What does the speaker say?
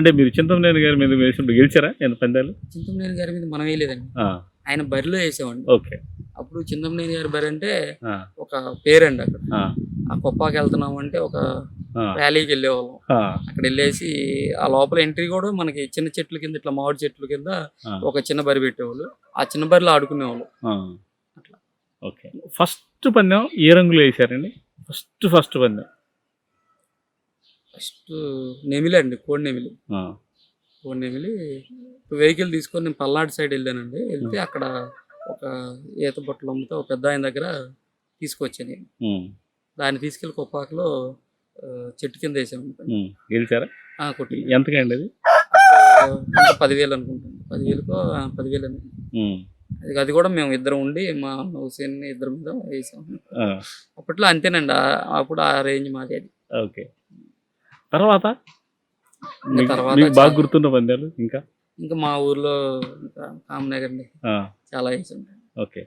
అంటే మీరు చింతమనేని గారి మీద వేసినప్పుడు గెలిచారా? ఎంత పందాలు? చింతమనేని గారి మీద మనం వేయలేదండి ఆయన బరిలో వేసామండి ఓకే. అప్పుడు చింతమనేని గారి బరి అంటే ఒక పేరండి అక్కడ. ఆ, కుప్పాకి వెళ్తున్నాం అంటే ఒక ఆ, ర్యాలీకి వెళ్ళేవాళ్ళం. అక్కడ వెళ్ళేసి ఆ లోపల ఎంట్రీ కూడా మనకి చిన్న చెట్ల కింద ఇట్లా మామిడి చెట్ల కింద. ఒక చిన్న బరి పెట్టేవాళ్ళు. ఆ చిన్న బరిలో ఆడుకునేవాళ్ళు. అట్లా. ఓకే. ఫస్ట్ పందెం ఏ రంగులో వేసారండి ఫస్ట్ ఫస్ట్ పందెం. ఫస్ట్ నెమిలి అండి కోడి నెమిలి కోడి నెమిలి వెహికల్ తీసుకొని నేను పల్నాడు సైడ్ వెళ్ళానండి. వెళ్తే అక్కడ ఒక ఈత బొట్టలు అమ్ముతే ఒక పెద్ద ఆయన దగ్గర తీసుకొచ్చాను దాన్ని తీసుకెళ్ళి కుప్పాకలో చెట్టు కింద వేసాము. గెలిచారా? కొట్టి ఎంతకండి అది? పదివేలు అనుకుంటాను. పదివేలకు పదివేలు అది అది కూడా మేము ఇద్దరం ఉండి మా హుసేన్ ఇద్దరు మీద వేసాం. ఆ, అప్పట్లో అంతేనండి అప్పుడు ఆ రేంజ్ మాది అది. ఓకే. తర్వాత? మీకు- బాగా గుర్తున్న పందాలు ఇంకా? ఇంకా మా ఊర్లో ఇంకా కామనగర్ చాలా వేసాం ఓకే.